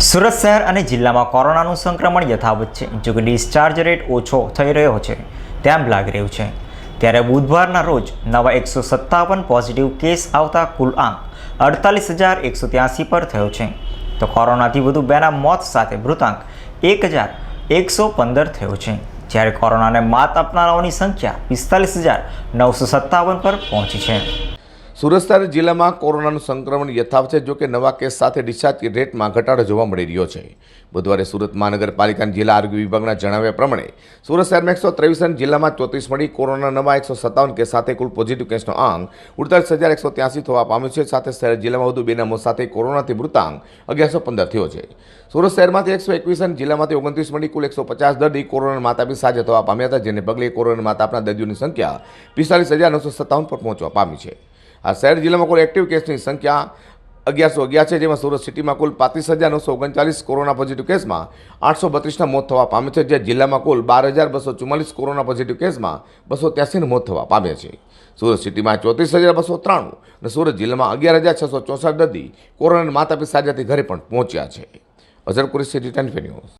સુરત શહેર અને જિલ્લામાં કોરોનાનું સંક્રમણ યથાવત છે. જોકે ડિસ્ચાર્જ રેટ ઓછો થઈ રહ્યો છે, તેમ લાગી રહ્યું છે. ત્યારે બુધવારના રોજ નવા એકસો સત્તાવન પોઝિટિવ કેસ આવતા કુલ આંક અડતાલીસ હજાર એકસો ત્યાસી પર થયો છે. તો કોરોનાથી વધુ બેના મોત સાથે મૃતાંક એક હજાર એકસો પંદર થયો છે. જ્યારે કોરોનાને માત આપનારાઓની સંખ્યા પિસ્તાલીસ હજાર નવસો સત્તાવન પર પહોંચી છે. સુરત જિલ્લામાં કોરોનાનું સંક્રમણ યથાવત છે. જોકે નવા કેસ સાથે ડિસ્ચાર્જ રેટમાં ઘટાડો જોવા મળી રહ્યો છે. બુધવારે સુરત મહાનગરપાલિકાના જિલ્લા આરોગ્ય વિભાગના જણાવ્યા પ્રમાણે સુરત શહેરમાં એકસો ત્રેવીસ અને જિલ્લામાં ચોત્રીસ મળી કોરોના નવા એકસો સત્તાવન કેસ સાથે કુલ પોઝિટિવ કેસનો આંક ઉડતાલીસ હજાર એકસો ત્યાસી થવા પામ્યો છે. સાથે શહેર જિલ્લામાં વધુ બેના નામો સાથે કોરોનાથી મૃતાંક અગિયારસો પંદર થયો છે. સુરત શહેરમાંથી એકસો એકવીસ અને જિલ્લામાંથી ઓગણત્રીસ મળી કુલ એકસો પચાસ દર્દી કોરોના માતાપી સાજા થવા પામ્યા હતા, જેને પગલે કોરોના માતા આપના દર્દીઓની સંખ્યા પિસ્તાલીસ હજાર નવસો સત્તાવન પર પહોંચવા પામી છે. આ શહેર જિલ્લામાં કુલ એક્ટિવ કેસની સંખ્યા અગિયારસો અગિયાર છે, જેમાં સુરત સિટીમાં કુલ પાંત્રીસ હજાર નવસો ઓગણચાલીસ કોરોના પોઝિટિવ કેસમાં આઠસો બત્રીસના મોત થવા પામે છે, જે જિલ્લામાં કુલ બાર હજાર બસો ચુમ્માલીસ કોરોના પોઝિટિવ કેસમાં બસો ત્યાસીના મોત થવા પામ્યા છે. સુરત સિટીમાં ચોત્રીસ હજાર બસો ત્રાણું અને સુરત જિલ્લામાં અગિયાર હજાર છસો ચોસઠ દર્દી કોરોના માતાપિતા સાજાથી ઘરે પણ પહોંચ્યા છે. અઝરપુરી સિટી ટેન્ફે ન્યૂઝ.